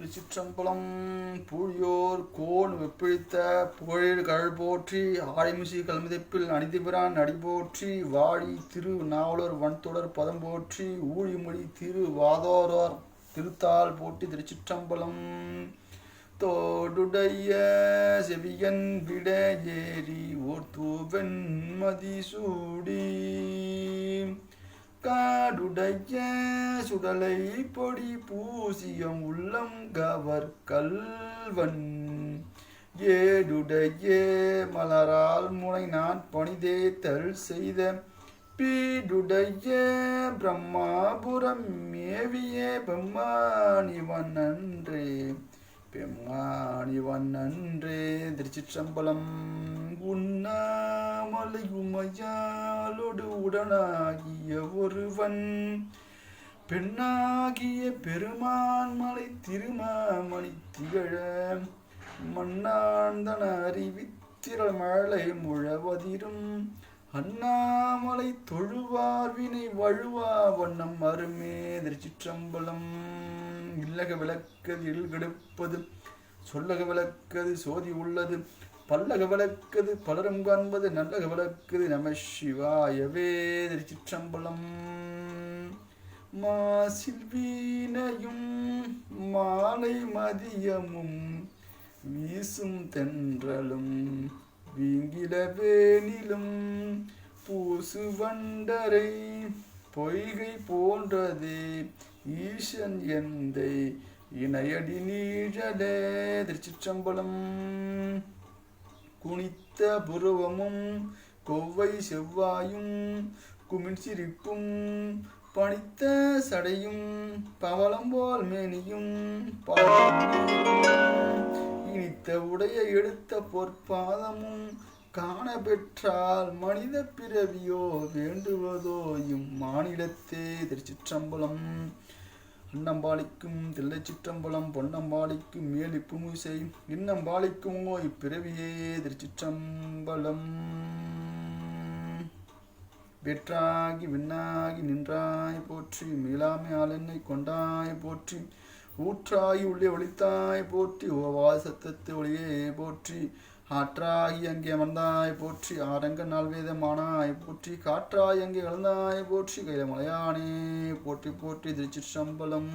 திருச்சிற்றம்பலம் பூழியோர் cone வெப்பிழித்த புகழேடு கழல் போற்றி ஆழிமிசி கல்மிதைப்பில் அணிதிபிரான் அடி போற்றி வாழி திரு நாவலர் வன்தொடர் பதம் போற்றி ஊழிமொழி திரு வாதோரார் திருத்தால் போற்றி திருச்சிற்றம்பலம். தோடுடைய செவியன் விட ஏறி ஓர் தூவன் மதிசூடி. காடுடைய சுடலை பொடி பூசியம் உள்ளம் கவர் கல்வன். ஏடுடைய மலரால் முனை நான் பணிதேத்தல் செய்த பீடுடைய பிரம்மாபுரம் மேவிய பெம்மானிவன் நன்றே பெம்மானிவன் நன்றே திருச்சிற்றம்பலம் உன்னா உண்ணாமலை உமையாலோடு உடனாகிய ஒருவன் பெண்ணாகிய பெருமான் மலை திருமாமணி திகழ மண்ணாந்தன அறிவித்திரள் மழை முழவதிரும் அண்ணாமலை தொழுவார் வினை வழுவா வண்ணம் அருமே திருச்சிற்றம்பலம். இல்லக விளக்கது இருள் கெடுப்பது சொல்லக விளக்கது சோதி உள்ளது பல்லக விளக்குது பலரும் காண்பது நல்லக விளக்குது நம சிவாயவே திருச்சிற்றம்பலம். மாசில் வீணையும் மாலை மதியமும் வீசும் தென்றலும் வீங்கில வேனிலும் பூசு வண்டரை பொய்கை போன்றதே ஈசன் எந்தை இணையடி நீழலே திருச்சிற்றம்பலம். குனித்த புருவமும் கொவ்வை செவ்வாயும் குமிழ்சிரிப்பும் பணித்த சடையும் பவளம் போல் மேனியும் இனித்த உடைய எடுத்த பொற்பாதமும் காண பெற்றால் மனித பிறவியோ வேண்டுவதோ இம்மானிடத்தே திருச்சிற்றம்பலம். அன்னம்பாளிக்கும் தில்லை சிற்றம்பலம் பொன்னம்பாளிக்கும் மேலிப்பு மூசை இன்னம்பாளிக்குமோ இப்பிறவியே திருச்சிற்றம்பலம். வெற்றாகி விண்ணாகி நின்றாய் போற்றி மீளாமை ஆளென்னை கொண்டாய் போற்றி ஊற்றாகி உள்ளே ஒளித்தாய் போற்றி ஓவா சத்தத்து ஒளியே போற்றி ஆற்றாகி அங்கே அமர்ந்தாய் போற்றி ஆரங்க நால்வேதமானாய் போற்றி காற்றாய் அங்கே வளர்ந்தாய் போற்றி கையில மலையானே போற்றி போற்றி திருச்சிற்றம்பலம்.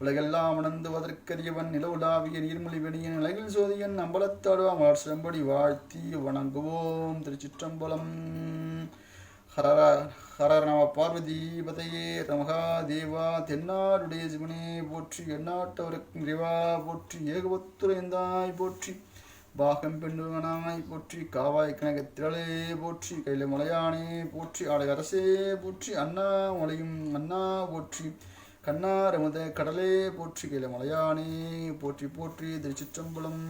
உலகெல்லாம் உணர்ந்துவதற்கரியவன் நில உலாவிய நீர்மொழி வெடியன் நிலையில் சோதியன் அம்பலத்தாடுவா மலர் செம்படி வாழ்த்தி வணங்குவோம் திருச்சிற்றம்பலம். ஹரர ஹரர நம பார்வதி பதையே ரமகா தேவா தென்னாடுடைய சிவனே போற்றி எந்நாட்டவருக்கு நிறைவா போற்றி ஏகபத்துரைந்தாய் போற்றி. பாகம் பெண்ணுவனாய் போற்றி காவாய் திரளே போற்றி கையில மலையானே போற்றி ஆடை அரசே போற்றி அண்ணா மலையும் அண்ணா போற்றி கண்ணார் அமுத கடலே போற்றி கையில மலையானே போற்றி போற்றி திருச்சிற்றம்பலம்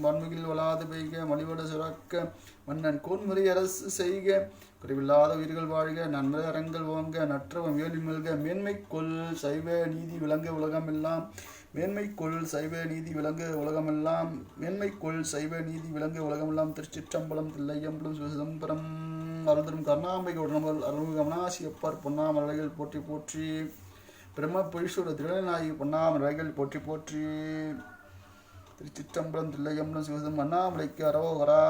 வன்முகில் வளாது பெய்க மலிவட சுரக்க மன்னன் கோன்முறை அரசு செய்க குறைவில்லாத உயிர்கள் வாழ்க நன்மை அறங்கள் ஓங்க நற்றவம் வேலி மல்க மேன்மை கொள் சைவ நீதி விளங்க உலகம் எல்லாம் மேன்மைக்குள் சைவ நீதி விளங்க உலகமெல்லாம் மேன்மைக்குள் சைவ நீதி விளங்க உலகமெல்லாம் திருச்சிற்றம்பலம் தில்லையம்பலம் சிவசிதம்பரம் அருந்தரும் கருணாம்பிகை உடனமல் அருள்மிகு அமனாசி அப்பார் பொன்னாமலைகள் போற்றி போற்றி பிரம்ம பொய்சூர திருநாயகி பொன்னாமலைகள் போற்றி போற்றி திருச்சிற்றம்பலம் தில்லையம்பலம் சிவசிதம் அண்ணாமலைக்கு அரோகரா.